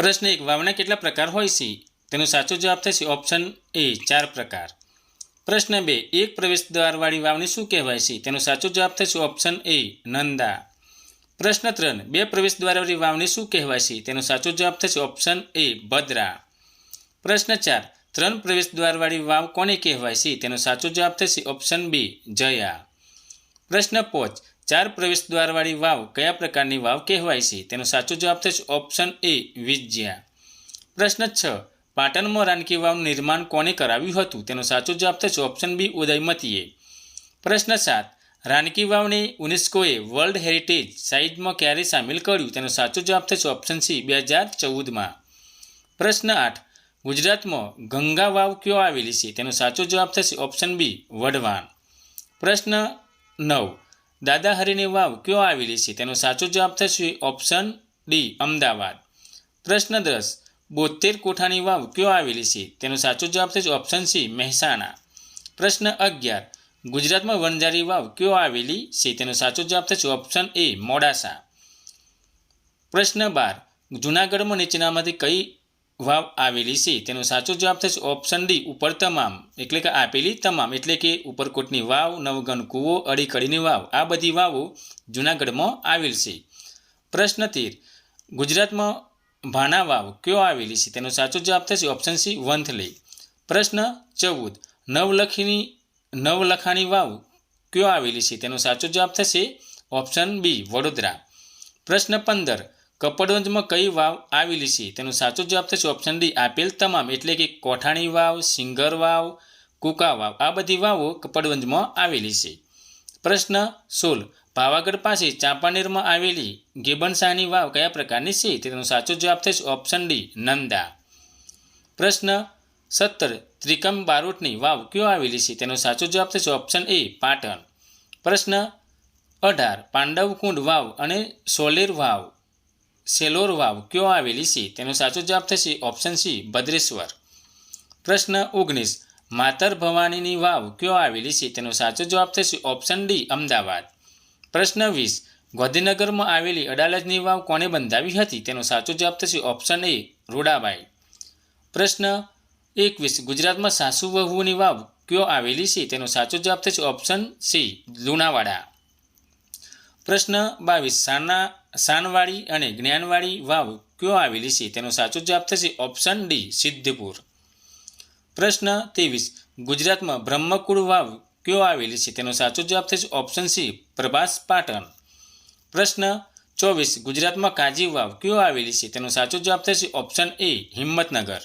પ્રશ્ન એક વાવના કેટલા પ્રકાર હોય છે? તેનો સાચો જવાબ થશે ઓપ્શન એ ચાર પ્રકાર. પ્રશ્ન બે, એક પ્રવેશ દ્વારવાળી વાવણી શું કહેવાય છે? તેનો સાચો જવાબ થશે ઓપ્શન એ નંદા. પ્રશ્ન ત્રણ, બે પ્રવેશ દ્વારવાળી વાવણી શું કહેવાય છે? તેનો સાચો જવાબ થશે ઓપ્શન એ ભદ્રા. પ્રશ્ન ચાર, ત્રણ પ્રવેશ દ્વારવાળી વાવ કોને કહેવાય છે? તેનો સાચો જવાબ થશે ઓપ્શન બી જયા. પ્રશ્ન પાંચ ચાર પ્રવેશ દ્વારવાળી વાવ કયા પ્રકારની વાવ કહેવાય છે? તેનો સાચો જવાબ થશે ઓપ્શન એ વિજ્યા. પ્રશ્ન છ પાટણમાં રાનકી વાવનું નિર્માણ કોને કરાવ્યું હતું? તેનો સાચો જવાબ થશે ઓપ્શન બી ઉદયમતીએ. પ્રશ્ન સાત, રાનકી વાવને યુનેસ્કોએ વર્લ્ડ હેરિટેજ સાઇટમાં ક્યારે સામેલ કર્યું? તેનો સાચો જવાબ થશે ઓપ્શન સી બે હજાર ચૌદમાં. પ્રશ્ન આઠ, ગુજરાતમાં ગંગા વાવ કયો આવેલી છે? તેનો સાચો જવાબ થશે ઓપ્શન બી વઢવાણ. પ્રશ્ન નવ દાદા હરિની વાવ ક્યો આવેલી છે? તેનો સાચો જવાબ થશે ઓપ્શન ડી અમદાવાદ. પ્રશ્ન દસ, બોતેર કોઠાની વાવ ક્યો આવેલી છે? તેનો સાચો જવાબ થશે ઓપ્શન સી મહેસાણા. પ્રશ્ન અગિયાર, ગુજરાતમાં વણઝારી વાવ ક્યો આવેલી છે? તેનો સાચો જવાબ થશે ઓપ્શન એ મોડાસા. પ્રશ્ન બાર, જૂનાગઢમાં નીચેનામાંથી કઈ વાવ આવેલી છે. તેનો સાચો જવાબ થશે ઓપ્શન ડી ઉપર તમામ. એટલે કે આપેલી તમામ. એટલે કે ઉપરકોટની વાવ, નવગણ કૂવો, અડીકડીની વાવ. આ બધી વાવો જૂનાગઢમાં આવેલ છે. પ્રશ્ન તેર. ગુજરાતમાં ભાણા વાવ કયો આવેલી છે? તેનો સાચો જવાબ થશે ઓપ્શન સી વંથલી. પ્રશ્ન ચૌદ. નવલખીની, નવલખાની વાવ કયો આવેલી છે? તેનો સાચો જવાબ થશે ઓપ્શન બી વડોદરા. પ્રશ્ન પંદર. કપડવંજમાં કઈ વાવ આવેલી છે? તેનો સાચો જવાબ થશે ઓપ્શન ડી આપેલ તમામ એટલે કે કોઠાણી વાવ, સિંગર વાવ, કુકા વાવ, આ બધી વાવો કપડવંજમાં આવેલી છે. પ્રશ્ન સોળ. પાવાગઢ પાસે ચાંપાનેરમાં આવેલી ગેબનશાહની વાવ કયા પ્રકારની છે? તેનો સાચો જવાબ થશે ઓપ્શન ડી નંદા. પ્રશ્ન સત્તર. ત્રિકમ બારોટની વાવ કયો આવેલી છે? તેનો સાચો જવાબ થશે ઓપ્શન એ પાટણ. પ્રશ્ન અઢાર. પાંડવકુંડ વાવ અને સોલેર વાવ સેલોર વાવ ક્યો આવેલી છે? તેનો સાચો જવાબ થશે ઓપ્શન સી ભદ્રેશ્વર. પ્રશ્ન ઓગણીસ, માતર ભવાનીની વાવ ક્યો આવેલી છે? તેનો સાચો જવાબ થશે ઓપ્શન ડી અમદાવાદ. પ્રશ્ન વીસ, ગાંધીનગરમાં આવેલી અડાલજની વાવ કોને બંધાવી હતી? તેનો સાચો જવાબ થશે ઓપ્શન એ રૂડાબાઈ. પ્રશ્ન એકવીસ, ગુજરાતમાં સાસુ વહુની વાવ કયો આવેલી છે? તેનો સાચો જવાબ થશે ઓપ્શન સી લુણાવાડા. પ્રશ્ન બાવીસ, સાના સાનવાડી અને જ્ઞાનવાડી વાવ કયો આવેલી છે? તેનો સાચો જવાબ થશે ઓપ્શન ડી સિદ્ધપુર. પ્રશ્ન ત્રેવીસ. ગુજરાતમાં બ્રહ્મકુળ વાવ કયો આવેલી છે? તેનો સાચો જવાબ થશે ઓપ્શન સી પ્રભાસ પાટણ. પ્રશ્ન ચોવીસ. ગુજરાતમાં કાજી વાવ કયો આવેલી છે? તેનો સાચો જવાબ થશે ઓપ્શન એ હિંમતનગર.